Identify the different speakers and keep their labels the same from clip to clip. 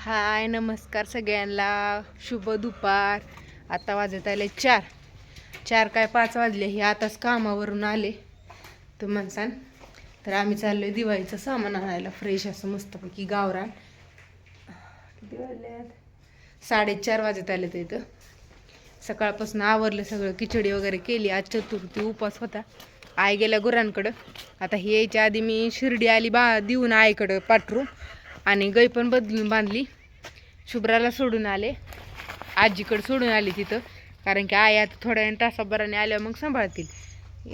Speaker 1: हाय नमस्कार सगळ्यांना. शुभ दुपार. आता वाजत आले चार. चार काय पाच वाजले हे आताच कामावरून आले. तर म्हणसान. तर आम्ही चाललो आहे दिवाळीचं सामान आणायला फ्रेश असं मस्तपैकी गावरान. किती वाजले साडेचार वाजत आले तर इथं. सकाळपासून आवरलं सगळं खिचडी वगैरे केली. आज चतुर्थी उपास होता. आई गेल्या गुरांकडं. आता हे यायच्या आधी मी शिर्डी आली बा देऊन आईकडं पाठरू आणि गई पण बदलून बांधली. शुभ्राला सोडून आले. आजीकडं सोडून आली तिथं. कारण की आई आता थोड्या तासाभराने आल्यावर मग सांभाळतील.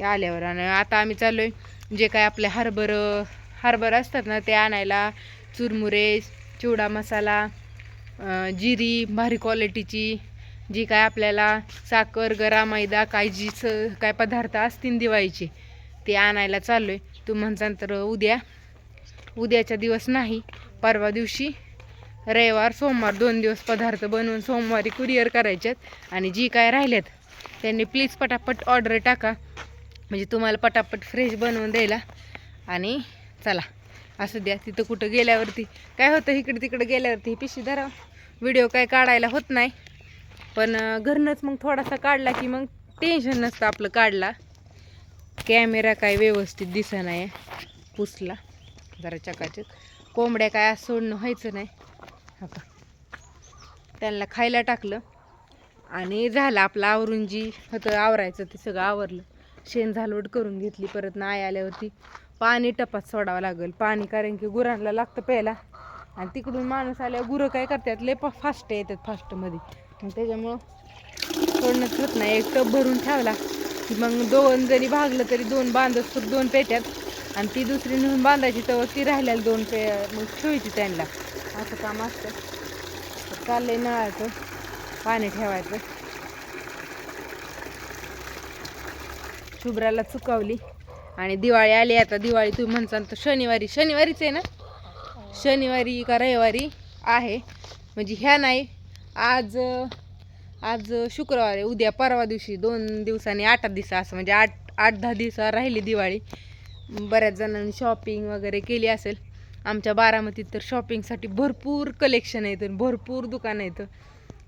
Speaker 1: आल्यावर. आणि आता आम्ही चाललोय जे काय आपले हरभर हरभर असतात ना ते आणायला. चुरमुरे चिवडा मसाला जिरी भारी क्वालिटीची जी काय आपल्याला साखर गरा मैदा काय जी स काय पदार्थ असतील दिवाळीचे ते आणायला चाललो आहे तू म्हणसान तर उद्या. उद्याचा दिवस नाही. परवा दिवशी रविवार सोमवार दोन दिवस पदार्थ बनवून सोमवारी कुरिअर करायच्यात आणि जी काय राहिल्यात त्यांनी प्लीज पटापट ऑर्डर टाका. म्हणजे तुम्हाला पटापट फ्रेश बनवून द्यायला. आणि चला असं द्या तिथं कुठं गेल्यावरती. काय होतं इकडे तिकडे गेल्यावरती ही पिशी धरा व्हिडिओ काय काढायला होत नाही. पण घरनंच मग थोडासा काढला की मग टेन्शन नसतं आपलं काढला. कॅमेरा काय व्यवस्थित दिसा नाही पुसला. जरा चकाचक. कोंबड्या काय आज सोडणं व्हायचं नाही. आता त्यांना खायला टाकलं आणि झालं आपलं आवरून जी होतं आवरायचं ते सगळं आवरलं. शेण झालवट करून घेतली परत नाही आल्यावरती पाणी टपात सोडावं लागेल. पाणी कारण की गुरांना लागतं प्यायला. आणि तिकडून माणूस आल्यावर गुरं काय करतात लय फास्ट येतात फास्टमध्ये. मग त्याच्यामुळं सोडणंच होत नाही एक टप भरून ठेवला की मग दोन जरी भागलं तरी दोन बांधत तर दोन पेट्यात आणि ती दुसरी नेऊन बांधायची तेव्हा ती राहिलेली दोन पे मग ठेवायची त्यांना. असं काम असतं. चाललंय नळाचं पाणी ठेवायचं. शुभ्राला चुकावली आणि दिवाळी आली. आता दिवाळी तुम्ही म्हणसान तर शनिवारी शनिवारीच आहे ना? शनिवारी का रविवारी आहे. म्हणजे ह्या नाही आज आज शुक्रवार आहे. उद्या परवा दिवशी दोन दिवसांनी आठ दिवस असं म्हणजे आठ आठ दहा दिवस राहिली दिवाळी. बऱ्याच जणांनी शॉपिंग वगैरे केली असेल. आमच्या बारामतीत तर शॉपिंगसाठी भरपूर कलेक्शन येतं भरपूर दुकानं येतं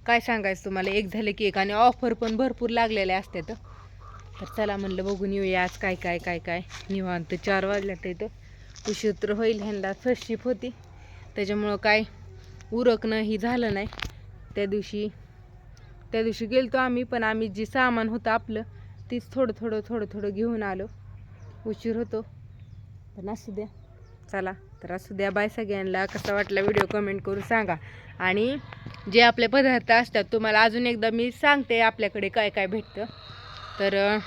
Speaker 1: काय सांगायचं तुम्हाला? एक झालं की एक आणि ऑफर पण भरपूर लागलेल्या असतात. तर चला म्हणलं बघून येऊया आज काय काय काय काय. निवांत चार वाजल्यात इथं. उशीर तर होईल ह्यांना फर्स्ट शिप होती. त्याच्यामुळं काय उरकणं ही झालं नाही. त्या दिवशी त्या दिवशी गेलतो आम्ही पण आम्ही जे सामान होतं आपलं तीच थोडं थोडं थोडं थोडं घेऊन आलो. उशीर होतो. पण असू द्या. चला तर असू द्या बाय सगळ्यांना. कसा वाटला व्हिडिओ कमेंट करून सांगा. आणि जे आपले पदार्थ असतात तुम्हाला अजून एकदा मी सांगते आपल्याकडे काय काय भेटतं. तर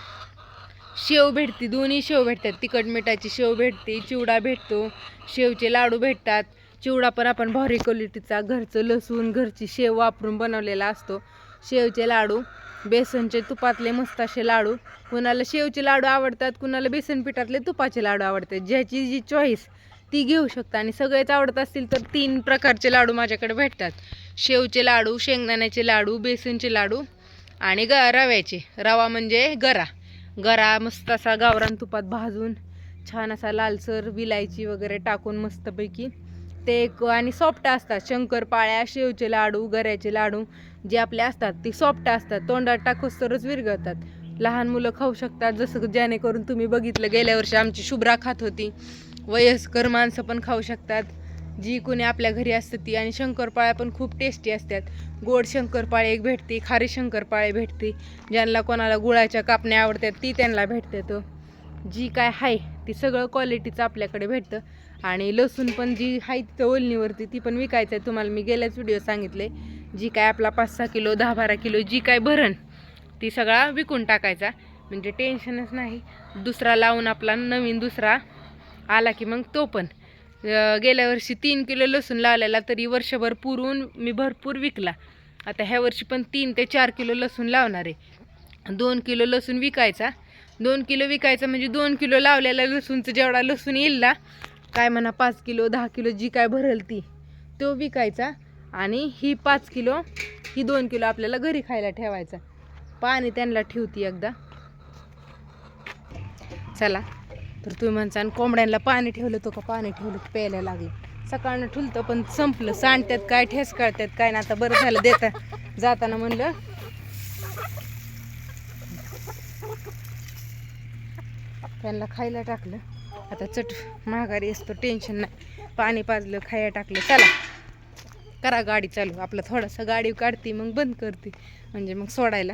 Speaker 1: शेव भेटते दोन्ही शेव भेटतात. तिखट मिठाची शेव भेटते चिवडा भेटतो शेवचे लाडू भेटतात. चिवडा पण आपण भारी क्वालिटीचा घरचं लसूण घरची शेव वापरून बनवलेला असतो. शेवचे लाडू. बेसनचे तुपातले मस्त असे लाडू. कुणाला शेवचे लाडू आवडतात कुणाला बेसन पिठातले तुपाचे लाडू आवडतात. ज्याची जी चॉईस ती घेऊ शकता. आणि सगळेच आवडत असतील तर तीन प्रकारचे लाडू माझ्याकडे भेटतात. शेवचे लाडू शेंगदाण्याचे लाडू बेसनचे लाडू आणि ग रव्याचे. रवा म्हणजे गरा. गरा मस्त असा गावरान तुपात भाजून छान असा लालसर विलायची वगैरे टाकून मस्तपैकी ते एक आणि सॉफ्ट असतात. शंकरपाळ्या शेवचे लाडू गऱ्याचे लाडू जे आपले असतात ते सॉफ्ट असतात. तोंडात टाकूस तरच विरघळतात. लहान मुलं खाऊ शकतात जसं जेणेकरून तुम्ही बघितलं गेल्या वर्षी आमची शुभ्रा खात होती. वयस्कर माणसं पण खाऊ शकतात. जी कोणी आपल्या घरी असतं ती आणि शंकरपाळ्या पण खूप टेस्टी असतात. गोड शंकरपाळे एक भेटते खारी शंकरपाळे भेटते. ज्यांना कोणाला गुळाच्या कापण्या आवडतात ती त्यांना भेटते तो. जी काय आहे ती सगळं क्वालिटीचं आपल्याकडे भेटतं. आणि लसूण पण जी आहे तिथं ओलणीवरती ती पण विकायचं आहे तुम्हाला मी गेल्याच व्हिडिओ सांगितले. जी काय आपला पाच सहा किलो दहा बारा किलो जी काय भरण ती सगळा विकून टाकायचा. म्हणजे टेन्शनच नाही. दुसरा लावून आपला नवीन दुसरा आला की मग तो पण. गेल्या वर्षी तीन किलो लसूण लावलेला तरी वर्षभर पुरून मी भरपूर विकला. आता ह्या वर्षी पण तीन ते चार किलो लसूण लावणार आहे. दोन किलो लसूण विकायचा. दोन किलो विकायचा म्हणजे दोन किलो लावलेला लसूणचं जेवढा लसूण येईल ना काय म्हणा पाच किलो दहा किलो जी काय भरल ती तो विकायचा. आणि ही पाच किलो ही दोन किलो आपल्याला घरी खायला ठेवायचा. पाणी त्यांना ठेवती एकदा. चला तर तुम्ही म्हणसान कोंबड्यांना पाणी ठेवलं तो का पाणी ठेवलं प्यायला लागलं? सकाळनं ठुलतं पण संपलं. सांडतात काय ठेस काढतात काय ना आता बरं झालं देता. जाताना म्हणलं त्यांना खायला टाकलं. आता चट महागारी असतो टेन्शन नाही. पाणी पाजलं खायला टाकलं चला. करा गाडी चालू. आपलं थोडंसं गाडी काढते मग बंद करते. म्हणजे मग सोडायला.